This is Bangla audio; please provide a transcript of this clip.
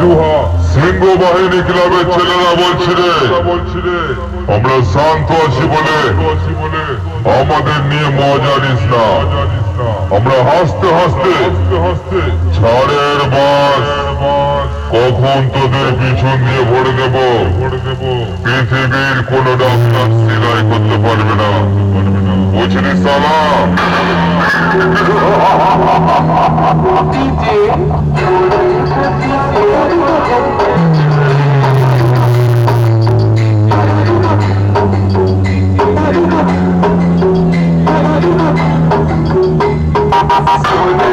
সিংহ বাহিনী ক্লাবের ছেলেরা বলছিলে আমরা শান্ত আছি বলে আমাদের নিয়ে মজা নিস না আমরা হাসতে হাসতে ছাড়ের বাস, কখন তোদের পিছন দিয়ে ভরে দেব? পৃথিবীর কোন ডাক্তার সেলাই করতে পারবে না। বুঝলি Thank Don't